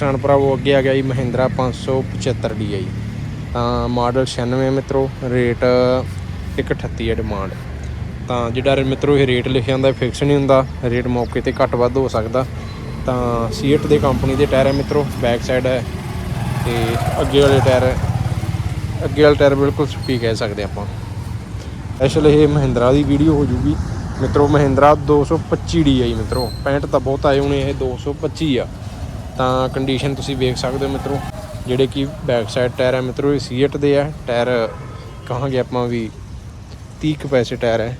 ਕਿਸਾਨ ਭਰਾਵੋ, ਅੱਗੇ ਆ ਗਿਆ ਜੀ ਮਹਿੰਦਰਾ 575 DI ਤਾਂ ਮਾਡਲ 96 ਮਿੱਤਰੋ, ਰੇਟ 138 ਹੈ ਡਿਮਾਂਡ। ਤਾਂ ਜਿਹੜਾ ਰੇ ਮਿੱਤਰੋ ਇਹ ਰੇਟ ਲਿਖਿਆ ਹੁੰਦਾ ਫਿਕਸ ਨਹੀਂ ਹੁੰਦਾ, ਰੇਟ ਮੌਕੇ ਤੇ ਘੱਟ ਵੱਧ ਹੋ ਸਕਦਾ। ਤਾਂ ਸੀਟ ਦੇ ਕੰਪਨੀ ਦੇ ਟਾਇਰ ਹੈ ਮਿੱਤਰੋ ਬੈਕ ਸਾਈਡ ਹੈ ਤੇ ਅੱਗੇ ਵਾਲੇ ਟਾਇਰ, ਅੱਗੇ ਵਾਲੇ ਟਾਇਰ ਬਿਲਕੁਲ ਸੁੱਕੀ ਕਹਿ ਸਕਦੇ ਆਪਾਂ। ਸਪੈਸ਼ਲ ਇਹ ਮਹਿੰਦਰਾ ਦੀ ਵੀਡੀਓ ਹੋ ਜੂਗੀ। ਮਿੱਤਰੋ, ਮਹਿੰਦਰਾ 225 DI ਮਿੱਤਰੋ 65 ਤਾਂ ਬਹੁਤ ਆਏ ਹੋਣੇ ਇਹ 225 ਆ। ਤਾਂ ਕੰਡੀਸ਼ਨ ਤੁਸੀਂ ਵੇਖ ਸਕਦੇ ਹੋ ਮਿੱਤਰੋ, ਜਿਹੜੇ ਕਿ ਬੈਕ ਸਾਈਡ ਟਾਇਰ ਹੈ ਮਿੱਤਰੋ, ਇਹ ਸੀਟ ਦੇ ਆ। ਟਾਇਰ ਕਹਾਂਗੇ ਆਪਾਂ ਵੀ 30 ਕੁ ਪੈਸੇ ਟਾਇਰ ਹੈ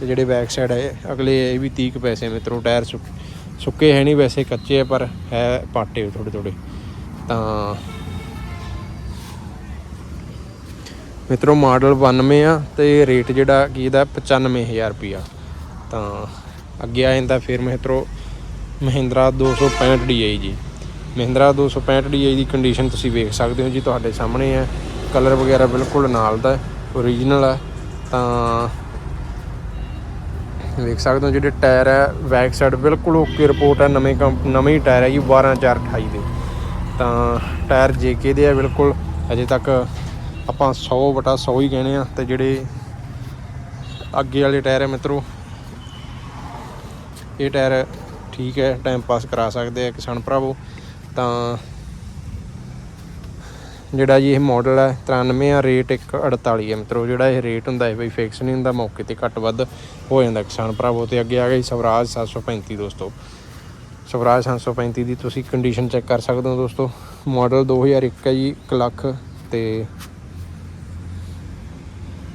ਤੇ ਜਿਹੜੇ ਬੈਕ ਸਾਈਡ ਹੈ ਅਗਲੇ ਇਹ ਵੀ 30 ਕੁ ਪੈਸੇ ਮਿੱਤਰੋ ਟਾਇਰ ਸੁੱਕ- ਸੁੱਕੇ ਹੈ ਨਹੀਂ ਵੈਸੇ, ਕੱਚੇ ਆ, ਪਰ ਹੈ ਪਾਟੇ ਥੋੜੇ ਥੋੜੇ ਤਾਂ ਮਿੱਤਰੋ ਮਾਡਲ 92 ਆ ਤੇ ਰੇਟ ਜਿਹੜਾ ਕੀ ਇਹਦਾ 95000 ਰੁਪਿਆ ਤਾਂ ਅੱਗੇ ਆ ਜਾਂਦਾ ਫਿਰ ਮਿੱਤਰੋ, ਮਹਿੰਦਰਾ 265 DI ਜੀ ਮਹਿੰਦਰਾ 265 DI ਦੀ ਕੰਡੀਸ਼ਨ ਤੁਸੀਂ ਵੇਖ ਸਕਦੇ ਹੋ ਜੀ, ਤੁਹਾਡੇ ਸਾਹਮਣੇ ਹੈ। ਕਲਰ ਵਗੈਰਾ ਬਿਲਕੁਲ ਨਾਲ ਦਾ ਓਰੀਜਨਲ ਹੈ। ਤਾਂ ਵੇਖ ਸਕਦੇ ਹੋ ਜਿਹੜੇ ਟਾਇਰ ਹੈ ਬੈਕ ਸਾਈਡ ਬਿਲਕੁਲ ਓਕੇ ਰਿਪੋਰਟ ਹੈ, ਨਵੇਂ ਕੰਪ ਨਵੇਂ ਹੀ ਟਾਇਰ ਹੈ ਜੀ 12428 ਦੇ। ਤਾਂ ਟਾਇਰ ਜੇਕੇ ਦੇ ਆ ਬਿਲਕੁਲ, ਅਜੇ ਤੱਕ ਆਪਾਂ 100 ਬਟਾ 100 ਹੀ ਕਹਿੰਦੇ ਆ, ਤੇ ਜਿਹੜੇ ਅੱਗੇ ਵਾਲੇ ਟਾਇਰ ਹੈ ਮਿੱਤਰੋ, ਇਹ ਟਾਇਰ ਠੀਕ ਹੈ ਟਾਈਮ ਪਾਸ ਕਰਾ ਸਕਦੇ ਆ ਕਿਸਾਨ ਭਰਾਵੋ। ਤਾਂ ਜਿਹੜਾ ਜੀ ਇਹ ਮਾਡਲ ਹੈ 93 ਆ ਰੇਟ 148 ਹੈ ਮਿੱਤਰੋ। ਜਿਹੜਾ ਇਹ ਰੇਟ ਹੁੰਦਾ ਹੈ ਬਈ ਫਿਕਸ ਨਹੀਂ ਹੁੰਦਾ, ਮੌਕੇ ਤੇ ਘੱਟ ਵੱਧ ਹੋ ਜਾਂਦਾ ਕਿਸਾਨ ਭਰਾਵੋ। ਤੇ ਅੱਗੇ ਆ ਗਈ ਸਵਰਾਜ 735 ਦੋਸਤੋ। ਸਵਰਾਜ 735 ਦੀ ਤੁਸੀਂ ਕੰਡੀਸ਼ਨ ਚੈੱਕ ਕਰ ਸਕਦੇ ਹੋ, ਦੋਸਤੋ। ਮਾਡਲ 2001 ਹੈ ਜੀ 1 ਲੱਖ ਤੇ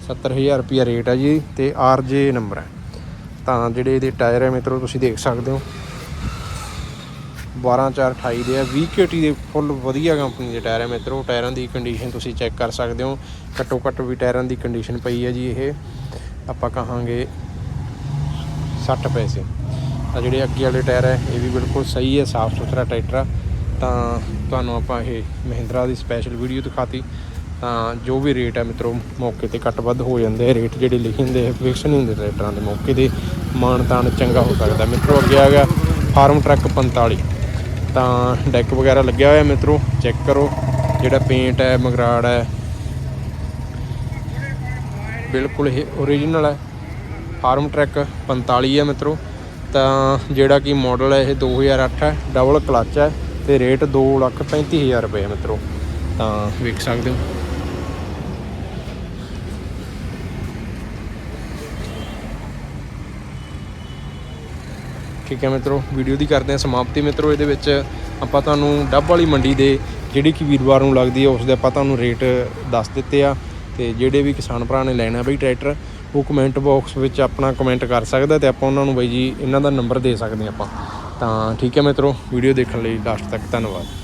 70000 ਰੁਪਿਆ ਰੇਟ ਹੈ ਜੀ, ਤੇ ਆਰਜੇ ਨੰਬਰ ਹੈ। ਤਾਂ ਜਿਹੜੇ ਇਹਦੇ ਟਾਇਰ ਹੈ ਮਿੱਤਰੋ, ਤੁਸੀਂ ਦੇਖ ਸਕਦੇ ਹੋ। 12428 ਦੇ ਆ। 20 ਕੇਟੀ ਦੇ ਫੁੱਲ ਵਧੀਆ ਕੰਪਨੀ ਦੇ ਟਾਇਰ ਹੈ ਮਿੱਤਰੋ। ਟਾਇਰਾਂ ਦੀ ਕੰਡੀਸ਼ਨ ਤੁਸੀਂ ਚੈੱਕ ਕਰ ਸਕਦੇ ਹੋ। ਘੱਟੋ ਘੱਟ ਵੀ ਟਾਇਰਾਂ ਦੀ ਕੰਡੀਸ਼ਨ ਪਈ ਹੈ ਜੀ ਇਹ। ਆਪਾਂ ਕਹਾਂਗੇ 60 ਪੈਸੇ। ਤਾਂ ਜਿਹੜੇ ਅੱਗੇ ਵਾਲੇ ਟਾਇਰ ਹੈ ਇਹ ਵੀ ਬਿਲਕੁਲ ਸਹੀ ਹੈ ਸਾਫ਼ ਸੁਥਰਾ ਟਰੈਕਟਰ ਆ। ਤਾਂ ਤੁਹਾਨੂੰ ਆਪਾਂ ਇਹ ਮਹਿੰਦਰਾ ਦੀ ਸਪੈਸ਼ਲ ਵੀਡੀਓ ਦਿਖਾਤੀ। ਤਾਂ ਜੋ ਵੀ ਰੇਟ ਹੈ ਮਿੱਤਰੋ, ਮੌਕੇ ਤੇ ਘੱਟ ਵੱਧ ਹੋ ਜਾਂਦੇ ਆ। ਰੇਟ ਜਿਹੜੇ ਲਿਖੇ ਹੁੰਦੇ ਆ ਫਿਕਸ ਨਹੀਂ ਹੁੰਦੇ ਟਰੈਕਟਰਾਂ ਦੇ ਮੌਕੇ ਤੇ। ਮਾਨ ਤਾਨ ਚੰਗਾ ਹੋ ਸਕਦਾ। ਮਿੱਤਰੋ, ਅੱਗੇ ਆ ਗਿਆ ਫਾਰਮ ਟਰੱਕ 45 ਤਾਂ ਡੈਕ ਵਗੈਰਾ ਲੱਗਿਆ ਹੋਇਆ ਮਿੱਤਰੋ ਚੈੱਕ ਕਰੋ, ਜਿਹੜਾ ਪੇਂਟ ਹੈ, ਮਗਰਾੜ ਹੈ। ਬਿਲਕੁਲ ਇਹ ਓਰੀਜਨਲ ਹੈ। ਫਾਰਮ ਟਰੈਕ 45 ਹੈ ਮਿੱਤਰੋ। ਤਾਂ ਜਿਹੜਾ ਕਿ ਮਾਡਲ ਹੈ, ਇਹ 2008 ਹੈ ਡਬਲ ਕਲਚ ਹੈ ਤੇ ਰੇਟ 235000 ਰੁਪਏ ਹੈ ਮਿੱਤਰੋ। ਤਾਂ ਵੇਖ ਸਕਦੇ ਹੋ। ਠੀਕ ਹੈ ਮਿੱਤਰੋ ਵੀਡੀਓ ਦੀ ਕਰਦੇ ਹਾਂ ਸਮਾਪਤੀ ਮਿੱਤਰੋ, ਇਹਦੇ ਵਿੱਚ ਆਪਾਂ ਤੁਹਾਨੂੰ ਡੱਬ ਵਾਲੀ ਮੰਡੀ ਦੇ ਜਿਹੜੀ ਕਿ ਵੀਰਵਾਰ ਨੂੰ ਲੱਗਦੀ ਹੈ, ਉਸ ਦੇ ਆਪਾਂ ਤੁਹਾਨੂੰ ਰੇਟ ਦੱਸ ਦਿੱਤੇ ਆ ਤੇ ਜਿਹੜੇ ਵੀ ਕਿਸਾਨ ਭਰਾ ਨੇ ਲੈਣਾ ਬਈ ਟਰੈਕਟਰ, ਉਹ ਕਮੈਂਟ ਬਾਕਸ ਵਿੱਚ ਆਪਣਾ ਕਮੈਂਟ ਕਰ ਸਕਦਾ ਤੇ ਆਪਾਂ ਉਹਨਾਂ ਨੂੰ ਬਈ ਜੀ, ਇਹਨਾਂ ਦਾ ਨੰਬਰ ਦੇ ਸਕਦੇ ਹਾਂ ਆਪਾਂ। ਤਾਂ ਠੀਕ ਹੈ ਮਿੱਤਰੋ ਵੀਡੀਓ ਦੇਖਣ ਲਈ ਲਾਸਟ ਤੱਕ ਧੰਨਵਾਦ।